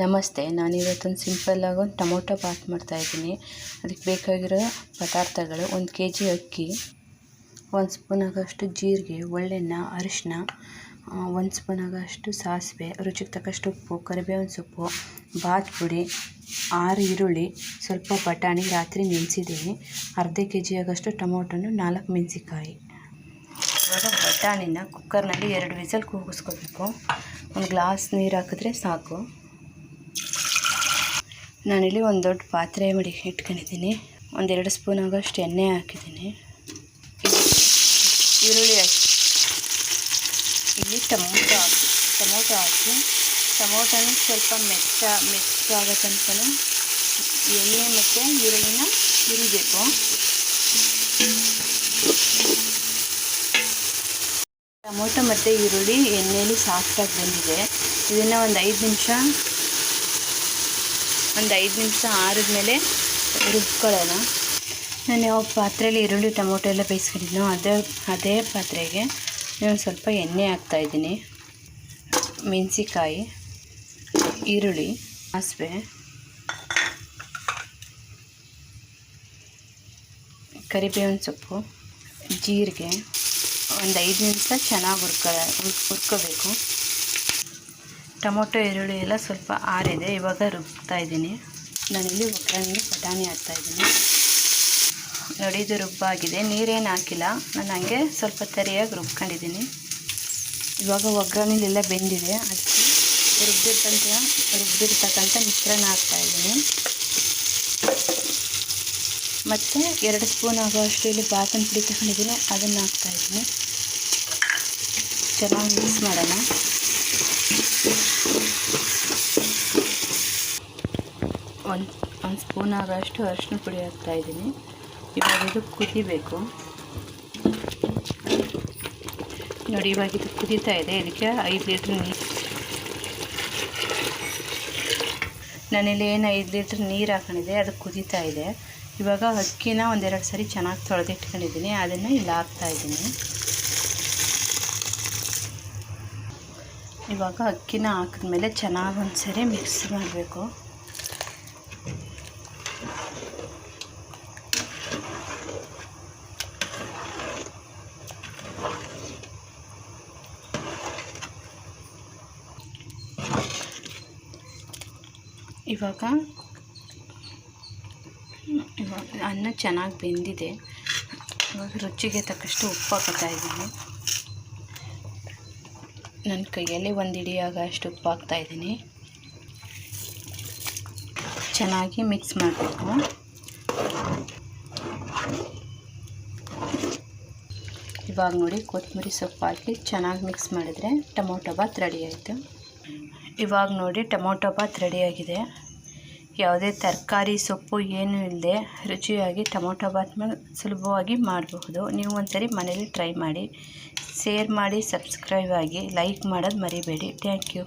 ನಮಸ್ತೆ, ನಾನಿವತ್ತೊಂದು ಸಿಂಪಲ್ಲಾಗಿ ಒಂದು ಟೊಮೊಟೊ ಬಾತ್ ಮಾಡ್ತಾಯಿದ್ದೀನಿ ಅದಕ್ಕೆ ಬೇಕಾಗಿರೋ ಪದಾರ್ಥಗಳು ಒಂದು ಕೆ ಜಿ ಅಕ್ಕಿ, ಒಂದು ಸ್ಪೂನ್ ಆಗೋಷ್ಟು ಜೀರಿಗೆ, ಒಳ್ಳೆಣ್ಣೆ ಅರಿಶಿನ ಒಂದು ಸ್ಪೂನ್ ಆಗೋಷ್ಟು ಸಾಸಿವೆ, ರುಚಿಗೆ ತಕ್ಕಷ್ಟು ಉಪ್ಪು, ಕರಿಬೇವಿನ ಸೊಪ್ಪು, ಬಾತ್ ಪುಡಿ, ಆರು ಈರುಳ್ಳಿ, ಸ್ವಲ್ಪ ಬಟಾಣಿ, ರಾತ್ರಿ ನೆನೆಸಿದ್ದೀನಿ. ಅರ್ಧ ಕೆ ಜಿ ಆಗೋಷ್ಟು ಟೊಮೊಟೊನು, ನಾಲ್ಕು ಮೆಣಸಿನ್ಕಾಯಿ. ಇವಾಗ ಬಟಾಣಿನ ಕುಕ್ಕರ್ನಲ್ಲಿ ಎರಡು ವಿಸಲ್ ಕೂಗಿಸ್ಕೋಬೇಕು. ಒಂದು ಗ್ಲಾಸ್ ನೀರು ಹಾಕಿದ್ರೆ ಸಾಕು. ನಾನಿಲ್ಲಿ ಒಂದು ದೊಡ್ಡ ಪಾತ್ರೆ ಮಡಿ ಇಟ್ಕೊಂಡಿದ್ದೀನಿ. ಒಂದೆರಡು ಸ್ಪೂನ್ ಆಗೋಷ್ಟು ಎಣ್ಣೆ ಹಾಕಿದ್ದೀನಿ. ಈರುಳ್ಳಿ ಹಾಕಿ. ಇಲ್ಲಿ ಟೊಮೊಟೊ ಹಾಕಿ. ಟೊಮೊಟೊ ಹಾಕಿ. ಟೊಮೊಟೊನ ಸ್ವಲ್ಪ ಮೆತ್ತ ಮೆತ್ತಗಾಗೋ ತನಕ ಎಣ್ಣೆ ಮತ್ತು ಈರುಳ್ಳಿನ ಹುರಿಬೇಕು. ಟೊಮೊಟೊ ಮತ್ತು ಈರುಳ್ಳಿ ಎಣ್ಣೆಯಲ್ಲಿ ಸಾಫ್ಟಾಗಿ ಬಂದಿದೆ. ಇದನ್ನು ಒಂದು ಐದು ನಿಮಿಷ ಒಂದು ಐದು ನಿಮಿಷ ಆರಿದ್ಮೇಲೆ ರುಬ್ಕೊಳ್ಳೋಣ. ನಾನು ಯಾವ ಪಾತ್ರೆಯಲ್ಲಿ ಈರುಳ್ಳಿ, ಟೊಮೊಟೊ ಎಲ್ಲ ಬೇಯಿಸ್ಕೊಂಡಿದ್ನೋ ಅದೇ ಅದೇ ಪಾತ್ರೆಗೆ ನಾನು ಸ್ವಲ್ಪ ಎಣ್ಣೆ ಹಾಕ್ತಾಯಿದ್ದೀನಿ ಮೆಣಸಿಕಾಯಿ ಈರುಳ್ಳಿ, ಸಾಸಿವೆ, ಕರಿಬೇವಿನ ಸೊಪ್ಪು, ಜೀರಿಗೆ. ಒಂದು ಐದು ನಿಮಿಷ ಚೆನ್ನಾಗಿ ಹುರ್ಕೊ, ಹುರ್ಕೋಬೇಕು. ಟೊಮೊಟೊ, ಈರುಳ್ಳಿ ಎಲ್ಲ ಸ್ವಲ್ಪ ಆರಿದೆ. ಇವಾಗ ರುಬ್ತಾ ಇದ್ದೀನಿ. ನಾನಿಲ್ಲಿ ಒಗ್ಗರಣೆಗೆ ಬಟಾಣಿ ಹಾಕ್ತಾಯಿದ್ದೀನಿ ನೋಡಿ, ಇದು ರುಬ್ಬಾಗಿದೆ. ನೀರೇನು ಹಾಕಿಲ್ಲ. ನಾನು ಹಂಗೆ ಸ್ವಲ್ಪ ತರಿಯಾಗಿ ರುಬ್ಕೊಂಡಿದ್ದೀನಿ. ಇವಾಗ ಒಗ್ಗರಣೆಲೆಲ್ಲ ಬೆಂದಿದೆ. ಅದಕ್ಕೆ ರುಬ್ಬಿರ್ತಂತ ರುಬ್ಬಿರ್ತಕ್ಕಂಥ ಮಿಶ್ರಣ ಹಾಕ್ತಾಯಿದ್ದೀನಿ ಮತ್ತು ಎರಡು ಸ್ಪೂನ್ ಆಗೋಷ್ಟು ಇಲ್ಲಿ ಬಾತನ ಪುಡಿ ತಗೊಂಡಿದ್ದೀನಿ. ಅದನ್ನು ಹಾಕ್ತಾಯಿದ್ದೀನಿ ಚೆನ್ನಾಗಿ ಮಿಕ್ಸ್ ಮಾಡೋಣ. ಒಂದು ಒಂದು ಸ್ಪೂನ್ ಆಗೋಷ್ಟು ಅರಿಶಿನ ಪುಡಿ ಹಾಕ್ತಾಯಿದ್ದೀನಿ ಇವಾಗ ಇದು ಕುದಿಬೇಕು. ನೋಡಿ, ಇವಾಗ ಇದು ಕುದೀತಾ ಇದೆ. ಇದಕ್ಕೆ ಐದು ಲೀಟ್ರ್ ನೀರು ನಾನಿಲ್ಲಿ ಏನು ಐದು ಲೀಟ್ರ್ ನೀರು ಹಾಕೊಂಡಿದೆ ಅದು ಕುದೀತಾ ಇದೆ. ಇವಾಗ ಅಕ್ಕಿನ ಒಂದೆರಡು ಸರಿ ಚೆನ್ನಾಗಿ ತೊಳೆದಿಟ್ಕೊಂಡಿದ್ದೀನಿ. ಅದನ್ನು ಇಲ್ಲಿ ಹಾಕ್ತಾಯಿದ್ದೀನಿ ಇವಾಗ ಅಕ್ಕಿನ ಹಾಕಿದ್ಮೇಲೆ ಚೆನ್ನಾಗಿ ಒಂದು ಸರಿ ಮಿಕ್ಸ್ ಮಾಡಬೇಕು. ಇವಾಗ ಇವಾಗ ಅನ್ನ ಚೆನ್ನಾಗಿ ಬೆಂದಿದೆ. ಇವಾಗ ರುಚಿಗೆ ತಕ್ಕಷ್ಟು ಉಪ್ಪು ಹಾಕ್ತಾ ಇದ್ದೀನಿ. ನನ್ನ ಕೈಯಲ್ಲಿ ಒಂದು ಹಿಡಿಯಾಗ ಅಷ್ಟು ಉಪ್ಪು ಹಾಕ್ತಾ ಇದ್ದೀನಿ. ಚೆನ್ನಾಗಿ ಮಿಕ್ಸ್ ಮಾಡಬೇಕು. ಇವಾಗ ನೋಡಿ ಕೊತ್ತಂಬರಿ ಸೊಪ್ಪು ಹಾಕಿ ಚೆನ್ನಾಗಿ ಮಿಕ್ಸ್ ಮಾಡಿದರೆ ಟೊಮೊಟೊ ಬಾತ್ ರೆಡಿ ಆಯಿತು. ಇವಾಗ ನೋಡಿ ಟೊಮೊಟೊ ಬಾತ್ ರೆಡಿಯಾಗಿದೆ. ಯಾವುದೇ ತರಕಾರಿ, ಸೊಪ್ಪು ಏನೂ ಇಲ್ಲದೆ ರುಚಿಯಾಗಿ ಟೊಮೊಟೊ ಬಾತ್ನ ಸುಲಭವಾಗಿ ಮಾಡಬಹುದು. ನೀವು ಒಂದ್ಸರಿ ಮನೇಲಿ ಟ್ರೈ ಮಾಡಿ, ಶೇರ್ ಮಾಡಿ, ಸಬ್ಸ್ಕ್ರೈಬ್ ಆಗಿ ಲೈಕ್ ಮಾಡೋದು ಮರಿಬೇಡಿ. Thank you.